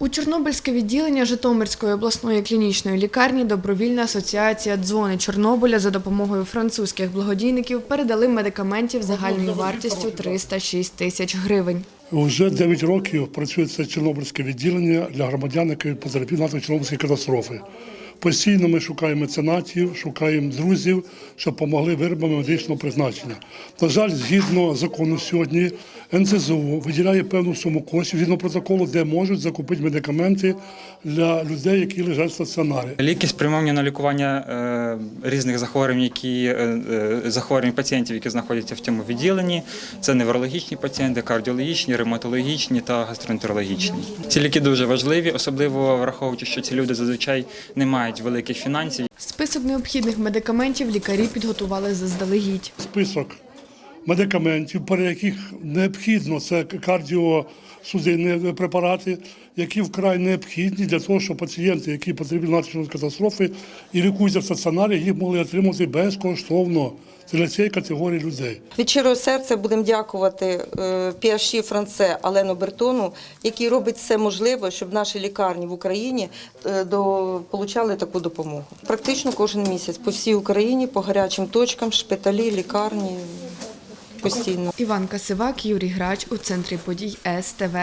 У Чорнобильське відділення Житомирської обласної клінічної лікарні добровільна асоціація Дзвони Чорнобиля за допомогою французьких благодійників передали медикаментів загальною вартістю 306 тисяч гривень. Вже 9 років працює це Чорнобильське відділення для громадян, які потерпіли внаслідок Чорнобильської катастрофи. Постійно ми шукаємо меценатів, шукаємо друзів, щоб допомогли виробами медичного призначення. На жаль, згідно закону сьогодні НСЗУ виділяє певну суму коштів згідно протоколу, де можуть закупити медикаменти для людей, які лежать в стаціонарі. Ліки спрямовані на лікування е, різних захворювань, які е, е, захворювань пацієнтів, які знаходяться в цьому відділенні. Це неврологічні пацієнти, кардіологічні, ревматологічні та гастроентерологічні. Ці ліки дуже важливі, особливо враховуючи, що ці люди зазвичай не мають великих фінансів. Список необхідних медикаментів лікарі підготували заздалегідь. список медикаментів, при яких необхідно це кардіосудинні препарати, які вкрай необхідні для того, щоб пацієнти, які потребують наслідок катастрофи і лікуються в стаціонарі, їх могли отримати безкоштовно. Це для цієї категорії людей. Від щирого серця будемо дякувати е, Піаші Франце Алену Бертону, який робить все можливе, щоб наші лікарні в Україні е, до, получали таку допомогу. Практично кожен місяць по всій Україні, по гарячим точкам, шпиталі, лікарні постійно. Іван Касивак, Юрій Грач у центрі подій СТВ.